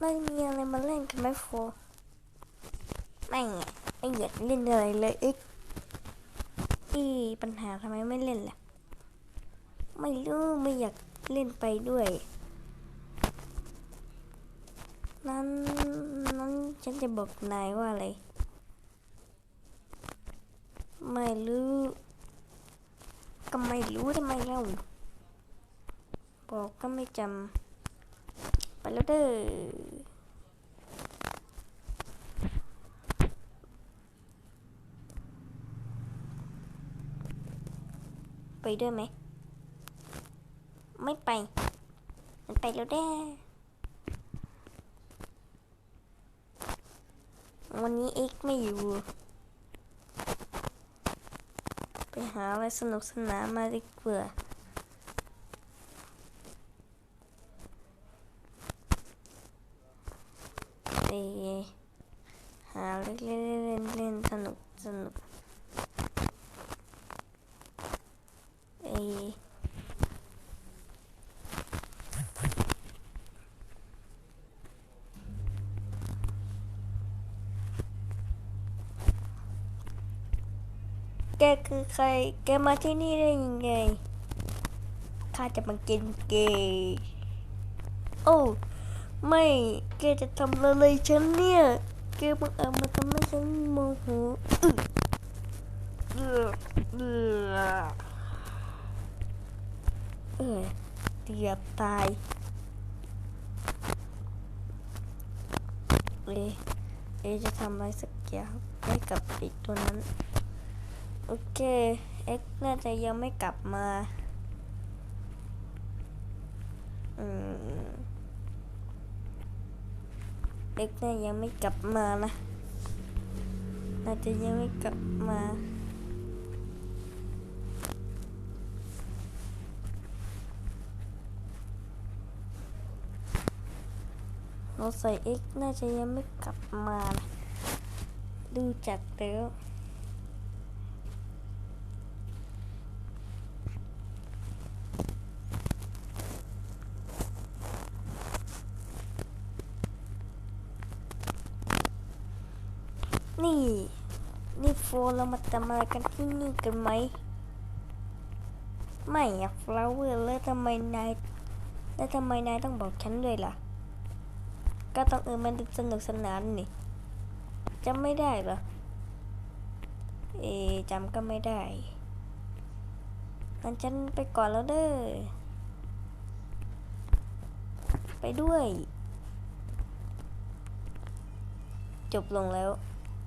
เรามีอะไรมาเล่นกันไหมโฟไม่ไม่อยากเล่นอะไรเลยอ็กอีปัญหาทำไมไม่เล่นล่ะ ไม่รู้ไม่อยากเล่นไปด้วย นั้นนั้นฉันจะบอกนายว่าอะไร ไม่รู้ก็ไม่รู้ทำไมเล่าบอกก็ไม่จำ แล้วเด้อไปด้วยไหม ไม่ไป มันไปแล้วเด้อวันนี้เอ็กไม่อยู่ ไปหาอะไรสนุกสนานมาดีกว่าไป หาเล่นเล่นเล่นเล่นสนุกสนุกไปแกคือใคร แกมาที่นี่ได้ยังไง ข้าจะมากินเกย์โอ้ ไม่แกจะทำอะไรฉันเนี่ยแกบังเอิญมาทำให้ฉันโมโหเออเออเออเกือบตายเอะเอจะทำอะไรสักอย่างให้กับไอ้ตัวนั้น โอเคเอ็กซ์น่าจะยังไม่กลับมา อืม เล็กเนี่ยยังไม่กลับมานะน่าจะยังไม่กลับมาเราใส่เอ็กน่าจะยังไม่กลับมานะดูจากแล้ว นี่ นี่โฟเรามาทำอะไรกันที่นี่กันไหม ไม่อะฟลาวเวอร์แล้วทำไมนาย แล้วทำไมนายต้องบอกฉันด้วยล่ะ ก็ต้องเออมันสนุกสนานนี่จำไม่ได้เหรอ เอจำก็ไม่ได้งั้นฉันไปก่อนแล้วเด้อ ไปด้วย จบลงแล้ว